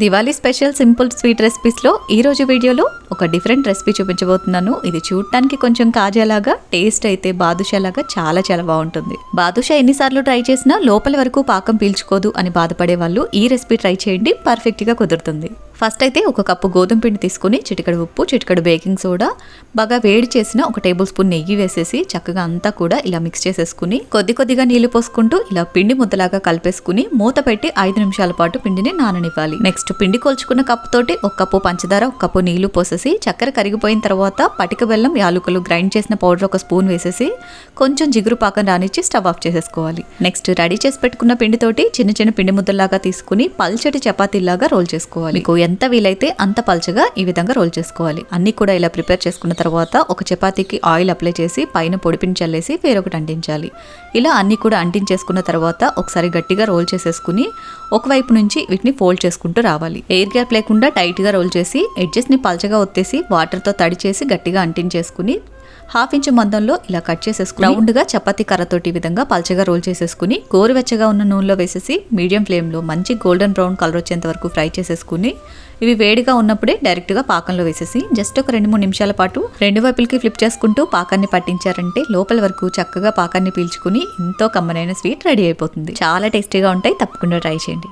Diwali special simple sweet రెసిపీస్లో ఈ రోజు వీడియోలో ఒక డిఫరెంట్ రెసిపీ చూపించబోతున్నాను. ఇది చూడటానికి కొంచెం కాజాలాగా టేస్ట్ అయితే బాదుషాలాగా చాలా చాలా బాగుంటుంది. బాదుషా ఎన్నిసార్లు ట్రై చేసినా లోపల వరకు పాకం పీల్చుకోదు అని బాధపడే వాళ్ళు ఈ రెసిపీ ట్రై చేయండి పర్ఫెక్ట్గా కుదురుతుంది. ఫస్ట్ అయితే ఒక కప్పు గోధుమ పిండి తీసుకుని చిటికడు ఉప్పు చిటికడు బేకింగ్ సోడా బాగా వేడి చేసిన ఒక టేబుల్ స్పూన్ నెయ్యి వేసేసి చక్కగా అంతా కూడా ఇలా మిక్స్ చేసేసుకుని కొద్ది కొద్దిగా నీళ్ళు పోసుకుంటూ ఇలా పిండి ముద్దలాగా కలిపేసుకుని మూత పెట్టి ఐదు నిమిషాల పాటు పిండిని నాననివ్వాలి. నెక్స్ట్ పిండి కొల్చుకున్న కప్పు తోటి ఒక కప్పు పంచదార ఒక కప్పు నీళ్ళు పోసేసి చక్కెర కరిగిపోయిన తర్వాత పటిక బెల్లం యాలుకలు గ్రైండ్ చేసిన పౌడర్ ఒక స్పూన్ వేసేసి కొంచెం జిగురు పాకం రానిచ్చి స్టవ్ ఆఫ్ చేసేసుకోవాలి. నెక్స్ట్ రెడీ చేసి పెట్టుకున్న పిండితోటి చిన్న చిన్న పిండి ముద్దలాగా తీసుకుని పల్చటి చపాతీలాగా రోల్ చేసుకోవాలి. మీకు ఎంత వీలైతే అంత పల్చగా ఈ విధంగా రోల్ చేసుకోవాలి. అన్ని కూడా ఇలా ప్రిపేర్ చేసుకున్న తర్వాత ఒక చపాతీకి ఆయిల్ అప్లై చేసి పైన పొడిపిని చల్లేసి వేరొకటి అంటించాలి. ఇలా అన్ని కూడా అంటించేసుకున్న తర్వాత ఒకసారి గట్టిగా రోల్ చేసేసుకుని ఒకవైపు నుంచి వీటిని ఫోల్డ్ చేసుకుంటూ రావాలి. ఎయిర్ గ్యాప్ లేకుండా టైట్గా రోల్ చేసి ఎడ్జెస్ని పల్చగా ఒత్తేసి వాటర్తో తడి చేసి గట్టిగా అంటించేసుకుని హాఫ్ ఇంచ్ మందంలో ఇలా కట్ చేసేసుకుని రౌండ్గా చపాతీ కర్రతోటి విధంగా పల్చగా రోల్ చేసేసుకుని గోరువెచ్చగా ఉన్న నూనెలో వేసేసి మీడియం ఫ్లేమ్లో మంచి గోల్డెన్ బ్రౌన్ కలర్ వచ్చేంత వరకు ఫ్రై చేసేసుకుని ఇవి వేడిగా ఉన్నప్పుడే డైరెక్ట్గా పాకంలో వేసేసి జస్ట్ ఒక రెండు మూడు నిమిషాల పాటు రెండు వైపులకి ఫ్లిప్ చేసుకుంటూ పాకాన్ని పట్టించారంటే లోపల వరకు చక్కగా పాకాన్ని పీల్చుకుని ఎంతో కమ్మనైన స్వీట్ రెడీ అయిపోతుంది. చాలా టేస్టీగా ఉంటాయి. తప్పకుండా ట్రై చేయండి.